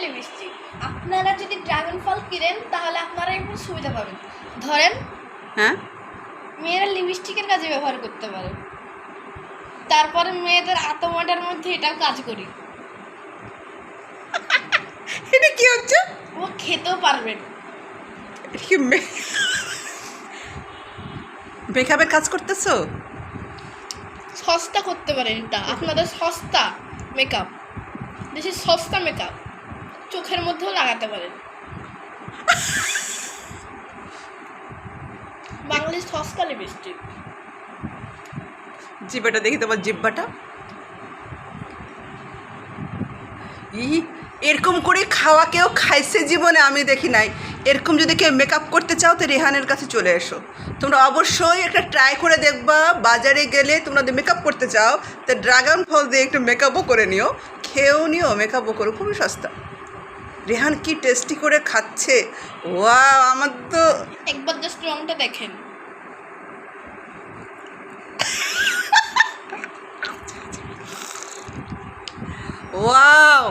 Lipstick আপনারা যদি dragon ফল কিনেন তাহলে আপনারা একটু সুবিধা পাবেন। ধরেন হ্যাঁ? মেয়েরা লিপস্টিকের কাজে ব্যবহার করতে পারে। তারপরে মেয়েদের আতমাটার মধ্যে এটাও কাজ করি। এটা কি হচ্ছে? ও খেতেও পারবেন মেকআপের কাজ করতেছো? সস্তা করতে পারেন এটা। আপনাদের সস্তা মেকআপ। দেশের সস্তা মেকআপ। চোখের মধ্যেও লাগাতে পারেন। বাংলাদেশ সস্তা লিপস্টিক জিব্বাটা দেখি তোমার জিব্বাটা। ই, এরকম করে খাওয়া কেউ খাইছে জীবনে আমি দেখি নাই। এরকম যদি কেউ মেকআপ করতে চাও তো রেহানের কাছে চলে এসো। তোমরা অবশ্যই একটা ট্রাই করে দেখবা। বাজারে গেলে তোমরা যদি মেকআপ করতে চাও, তো ড্রাগন ফল দিয়ে একটু মেকআপও করে নিও। খেয়েও নিও মেকআপও করো, খুবই সস্তা। রেহান কি টেস্টি করে খাচ্ছে? ওয়া আমার তো একবার জাস্ট রংটা দেখেন। ওয়াও